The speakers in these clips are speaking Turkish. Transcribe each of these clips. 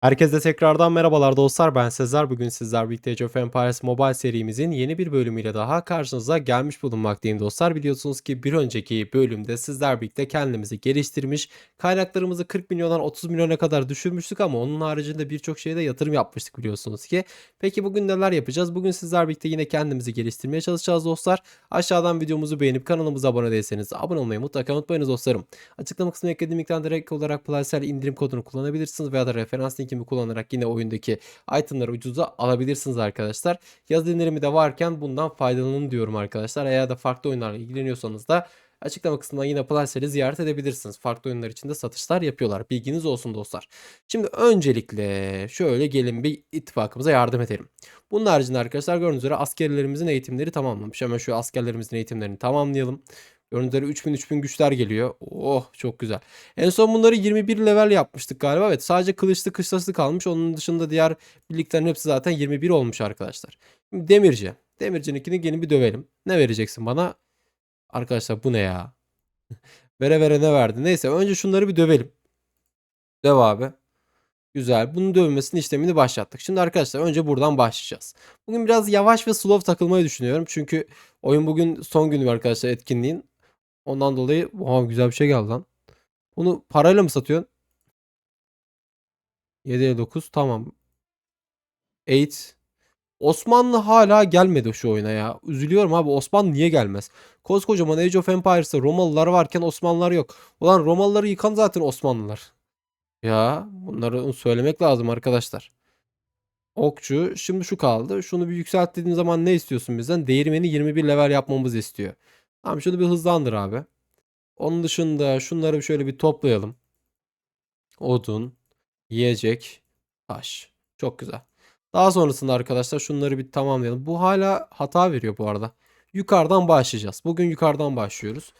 Herkese tekrardan merhabalar dostlar. Ben Sezer. Bugün sizler birlikte Age of Empires Mobile serimizin yeni bir bölümüyle daha karşınıza gelmiş bulunmaktayım dostlar. Biliyorsunuz ki bir önceki bölümde sizler birlikte kendimizi geliştirmiş, kaynaklarımızı 40 milyondan 30 milyona kadar düşürmüştük ama onun haricinde birçok şeye de yatırım yapmıştık biliyorsunuz ki. Peki bugün neler yapacağız? Bugün sizler birlikte yine kendimizi geliştirmeye çalışacağız dostlar. Aşağıdan videomuzu beğenip kanalımıza abone değilseniz abone olmayı mutlaka unutmayınız dostlarım. Açıklama kısmına eklediğim linkten direkt olarak Plusel indirim kodunu kullanabilirsiniz veya da referans linkimi kullanarak yine oyundaki itemları ucuza alabilirsiniz arkadaşlar. Yaz indirimi de varken bundan faydalanın diyorum arkadaşlar. Eğer de farklı oyunlarla ilgileniyorsanız da açıklama kısmından yine Plussel'i ziyaret edebilirsiniz. Farklı oyunlar için de satışlar yapıyorlar. Bilginiz olsun dostlar. Şimdi öncelikle şöyle gelin bir ittifakımıza yardım edelim. Bunun haricinde arkadaşlar gördüğünüz üzere askerlerimizin eğitimleri tamamlamış. Hemen şu askerlerimizin eğitimlerini tamamlayalım. Gördüğünüz üzere 3000 3000 güçler geliyor. Oh çok güzel. En son bunları 21 level yapmıştık galiba. Evet sadece kılıçlı kışlası kalmış. Onun dışında diğer birliklerin hepsi zaten 21 olmuş arkadaşlar. Şimdi Demirci. Demirci'ninkini gelin bir dövelim. Ne vereceksin bana? Arkadaşlar bu ne ya? vere vere ne verdi? Neyse önce şunları bir dövelim. Döv abi. Güzel. Bunun dövmesinin işlemini başlattık. Şimdi arkadaşlar önce buradan başlayacağız. Bugün biraz yavaş ve slow takılmayı düşünüyorum. Çünkü oyun bugün son günü arkadaşlar etkinliğin. Ondan dolayı oha güzel bir şey geldi lan. Bunu parayla mı satıyorsun? 759 tamam. 8 Osmanlı hala gelmedi şu oyuna ya. Üzülüyorum abi. Osmanlı niye gelmez? Koskocaman Age of Empires'ta Romalılar varken Osmanlılar yok. Ulan Romalıları yıkan zaten Osmanlılar. Ya bunları söylemek lazım arkadaşlar. Okçu. Şimdi şu kaldı. Şunu bir yükselt dediğim zaman ne istiyorsun bizden? Değirmeni 21 level yapmamızı istiyor. Tamam şunu bir hızlandır abi. Onun dışında şunları şöyle bir toplayalım. Odun, yiyecek, taş. Çok güzel. Daha sonrasında arkadaşlar şunları bir tamamlayalım. Bu hala hata veriyor bu arada. Yukarıdan başlayacağız. Bugün yukarıdan başlıyoruz.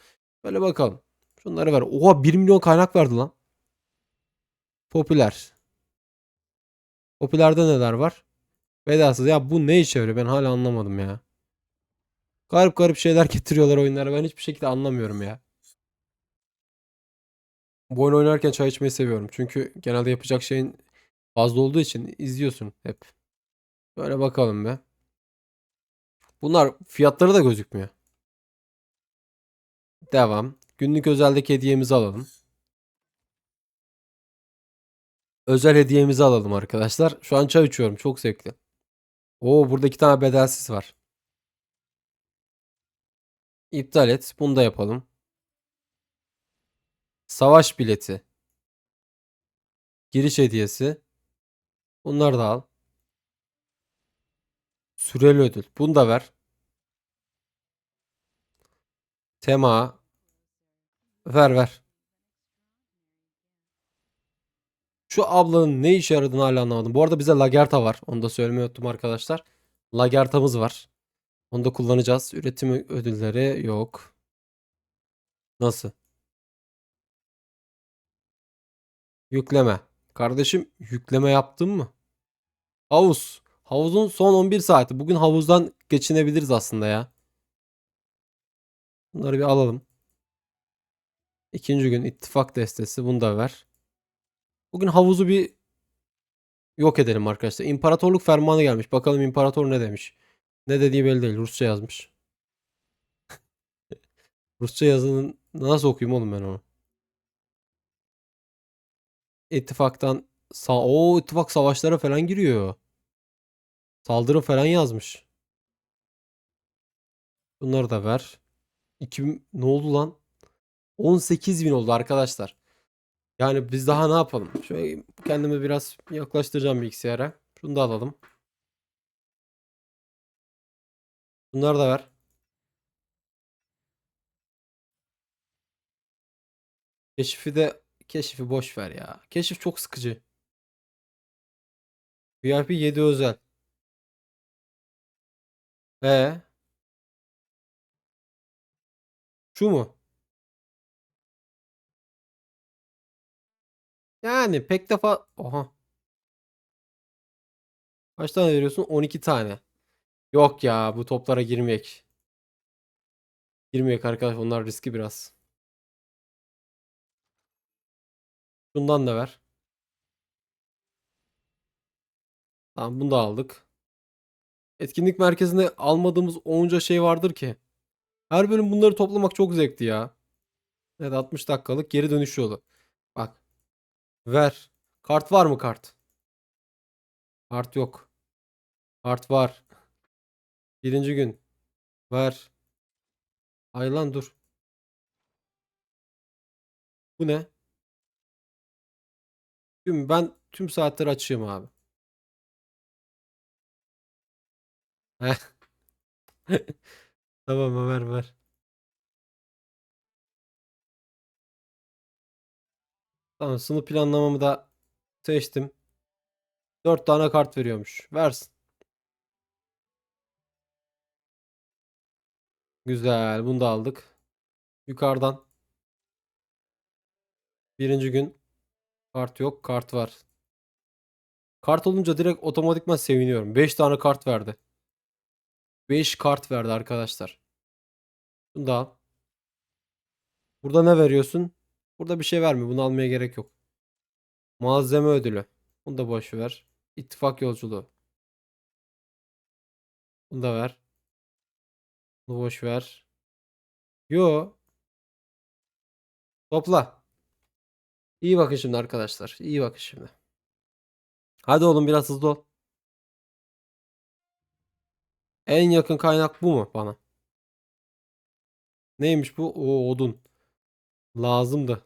Böyle bakalım. Şunları ver. Oha 1 milyon kaynak verdi lan. Popüler. Popülerde neler var? Bedasız. Ya bu ne işe yarıyor? Ben hala anlamadım ya. Garip garip şeyler getiriyorlar oyunlara. Ben hiçbir şekilde anlamıyorum ya. Bu oyun oynarken çay içmeyi seviyorum. Çünkü genelde yapacak şeyin fazla olduğu için izliyorsun hep. Böyle bakalım be. Bunlar fiyatları da gözükmüyor. Devam. Günlük özeldeki hediyemizi alalım. Özel hediyemizi alalım arkadaşlar. Şu an çay içiyorum. Çok zevkli. Oo burada iki tane bedelsiz var. İptal et. Bunu da yapalım. Savaş bileti. Giriş hediyesi. Bunları da al. Süreli ödül. Bunu da ver. Tema. Ver ver. Şu ablanın ne işe yaradığını hala anlamadım. Bu arada bize Lagerta var. Onu da söylemeyi unuttum arkadaşlar. Lagerta'mız var. Onu da kullanacağız. Üretim ödülleri yok. Nasıl? Yükleme. Kardeşim yükleme yaptın mı? Havuz. Havuzun son 11 saati. Bugün havuzdan geçinebiliriz aslında ya. Bunları bir alalım. İkinci gün ittifak destesi. Bunu da ver. Bugün havuzu bir yok edelim arkadaşlar. İmparatorluk fermanı gelmiş. Bakalım imparator ne demiş. Ne dediği belli değil. Rusça yazmış. Rusça yazının nasıl okuyayım oğlum ben onu? İttifaktan sa o ittifak savaşlara falan giriyor. Saldırı falan yazmış. Bunları da ver. 2000 ne oldu lan? 18 bin oldu arkadaşlar. Yani biz daha ne yapalım? Şöyle kendimi biraz yaklaştıracağım bilgisayara. Şunu da alalım. Bunları da ver. Keşifi de keşifi boş ver ya. Keşif çok sıkıcı. VIP 7 özel. E şu mu? Yani pek defa oha. Kaç tane veriyorsun? 12 tane. Yok ya bu toplara girmeyek. Girmeyek arkadaş onlar riski biraz. Şundan da ver. Tamam bunu da aldık. Etkinlik merkezinde almadığımız onca şey vardır ki. Her bölüm bunları toplamak çok zevkli ya. Evet 60 dakikalık geri dönüş yolu. Bak. Ver. Kart var mı kart? Kart yok. Kart var. Birinci gün. Ver. Ay dur. Bu ne? Tüm ben tüm saatleri açayım abi. Tamam ver ver. Tamam sınıf planlamamı da seçtim. 4 tane kart veriyormuş. Versin. Güzel. Bunu da aldık. Yukarıdan. Birinci gün. Kart yok. Kart var. Kart olunca direkt otomatikman seviniyorum. 5 tane kart verdi. 5 kart verdi arkadaşlar. Bunu da al. Burada ne veriyorsun? Burada bir şey vermiyor. Bunu almaya gerek yok. Malzeme ödülü. Bunu da boş ver. İttifak yolculuğu. Bunu da ver. Bunu boş ver. Yo. Topla. İyi bakın şimdi arkadaşlar. İyi bakın şimdi. Hadi oğlum biraz hızlı ol. En yakın kaynak bu mu bana? Neymiş bu? O odun. Lazımdı.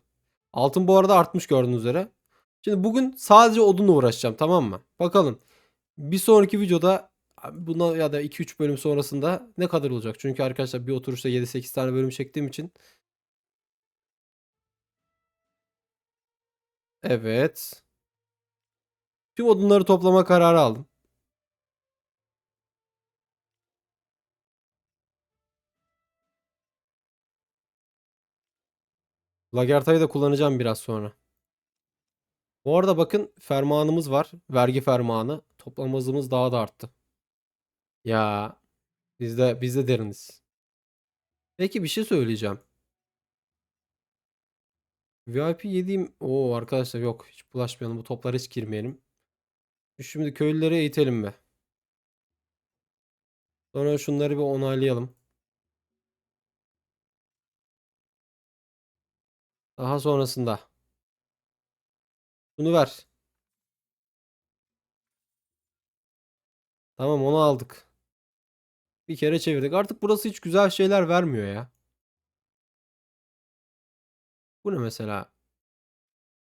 Altın bu arada artmış gördüğünüz üzere. Şimdi bugün sadece odunla uğraşacağım tamam mı? Bakalım. Bir sonraki videoda buna ya da 2-3 bölüm sonrasında ne kadar olacak? Çünkü arkadaşlar bir oturuşta 7-8 tane bölüm çektiğim için. Evet. Tüm odunları toplama kararı aldım. Lagerta'yı da kullanacağım biraz sonra. Bu arada bakın fermanımız var. Vergi fermanı. Toplam hızımız daha da arttı. Ya biz de biz de deriniz. Peki bir şey söyleyeceğim. VIP yediğim... Oo arkadaşlar yok. Hiç bulaşmayalım. Bu toplara hiç girmeyelim. Şimdi köylüleri eğitelim be. Sonra şunları bir onaylayalım. Daha sonrasında. Bunu ver. Tamam onu aldık. Bir kere çevirdik. Artık burası hiç güzel şeyler vermiyor ya. Bu ne mesela?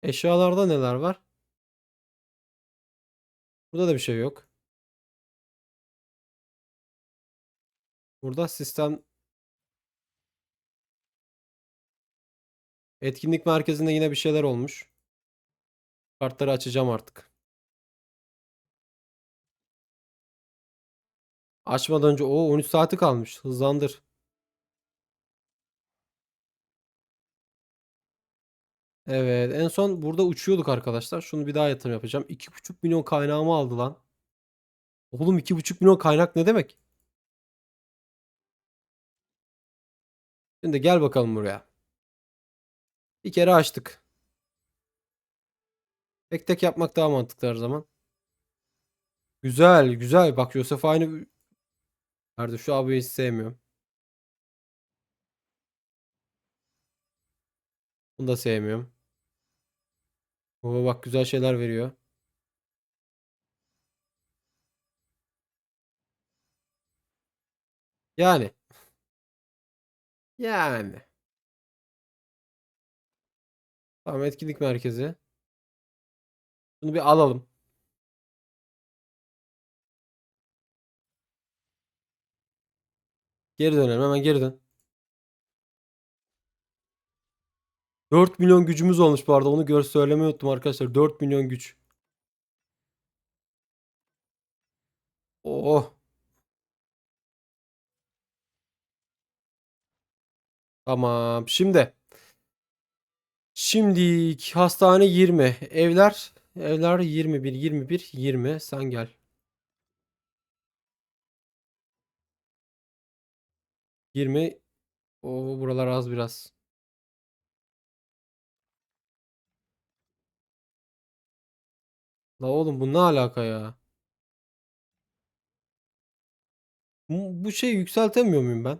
Eşyalarda neler var? Burada da bir şey yok. Burada sistem etkinlik merkezinde yine bir şeyler olmuş. Kartları açacağım artık. Açmadan önce o 13 saati kalmış. Hızlandır. Evet, en son burada uçuyorduk arkadaşlar. Şunu bir daha yatırım yapacağım. 2,5 milyon kaynağımı aldı lan. Oğlum 2,5 milyon kaynak ne demek? Şimdi gel bakalım buraya. Bir kere açtık. Tek tek yapmak daha mantıklı her zaman. Güzel, güzel. Bak Yosef aynı Nerede şu abiyi hiç sevmiyorum. Bunu da sevmiyorum. Oo bak güzel şeyler veriyor. Yani. Yani. Tamam etkinlik merkezi. Bunu bir alalım. Geri dönelim hemen geri dön. 4 milyon gücümüz olmuş bu arada. Onu gör söylemeyi unuttum arkadaşlar. 4 milyon güç. Oh. Tamam. Şimdi. Şimdi hastane 20. Evler evler 21 21 20. Sen gel. 20. O buralar az biraz. La oğlum bu ne alaka ya? Bu, bu şeyi yükseltemiyor muyum ben?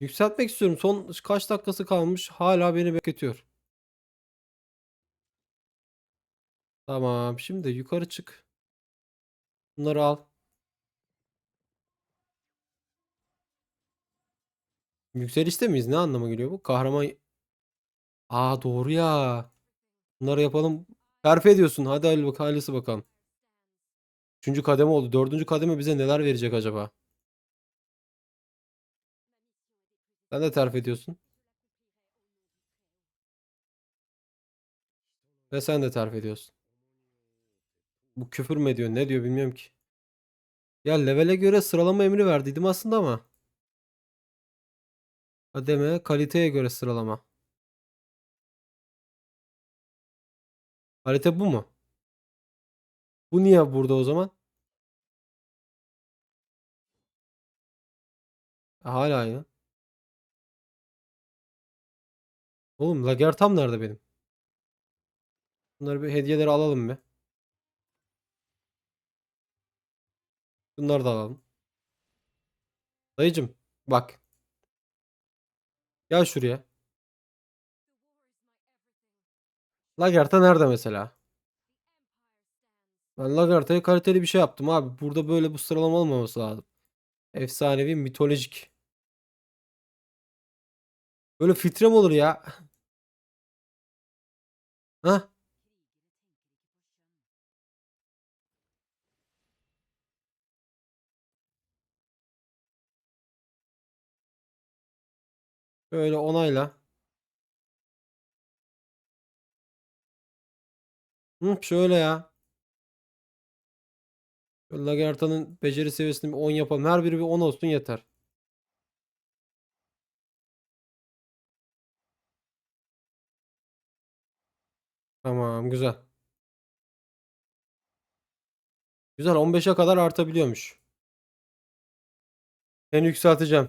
Yükseltmek istiyorum. Son kaç dakikası kalmış hala beni bekletiyor. Tamam. Şimdi yukarı çık. Bunları al. Yükselişte miyiz? Ne anlama geliyor bu? Kahraman... Aa doğru ya. Bunları yapalım. Terfi ediyorsun. Hadi hayırlı bak hayırlısı bakalım. Üçüncü kademe oldu. Dördüncü kademe bize neler verecek acaba? Sen de terfi ediyorsun. Ve sen de terfi ediyorsun. Bu küfür mü ediyor? Ne diyor bilmiyorum ki. Ya levele göre sıralama emri verdiydim aslında ama. Kademe kaliteye göre sıralama. Kalite bu mu? Bu niye burada o zaman? E, hala aynı. Oğlum Lagertam nerede benim? Bunları bir hediyeleri alalım bir. Bunları da alalım. Dayıcım bak. Gel şuraya. Lagerta nerede mesela? Ben Lagerta'ya kaliteli bir şey yaptım abi. Burada böyle bu sıralama olmaması lazım. Efsanevi mitolojik. Böyle filtre mi olur ya? Hah. Böyle onayla. Hı, şöyle ya. Şöyle Lagerta'nın beceri seviyesini bir 10 yapalım. Her biri bir 10 olsun yeter. Tamam güzel. Güzel 15'e kadar artabiliyormuş. Ben yükselteceğim.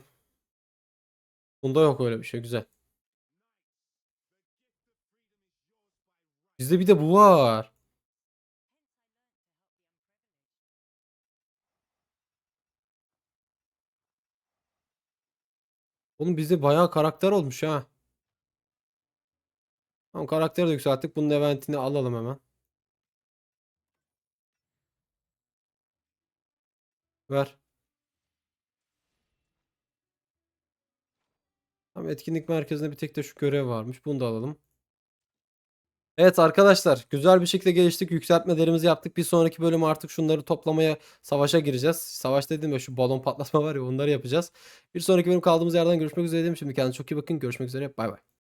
Bunda yok öyle bir şey güzel. Bizde bir de bu var. Oğlum bizde bayağı karakter olmuş ha. Tamam karakteri de yükselttik. Bunun eventini alalım hemen. Ver. Tamam etkinlik merkezinde bir tek de şu görev varmış. Bunu da alalım. Evet arkadaşlar güzel bir şekilde geliştik. Yükseltmelerimizi yaptık. Bir sonraki bölüm artık şunları toplamaya savaşa gireceğiz. Savaş dedim ya şu balon patlatma var ya onları yapacağız. Bir sonraki bölüm kaldığımız yerden görüşmek üzere dedim. Şimdi kendinize çok iyi bakın. Görüşmek üzere. Bay bay.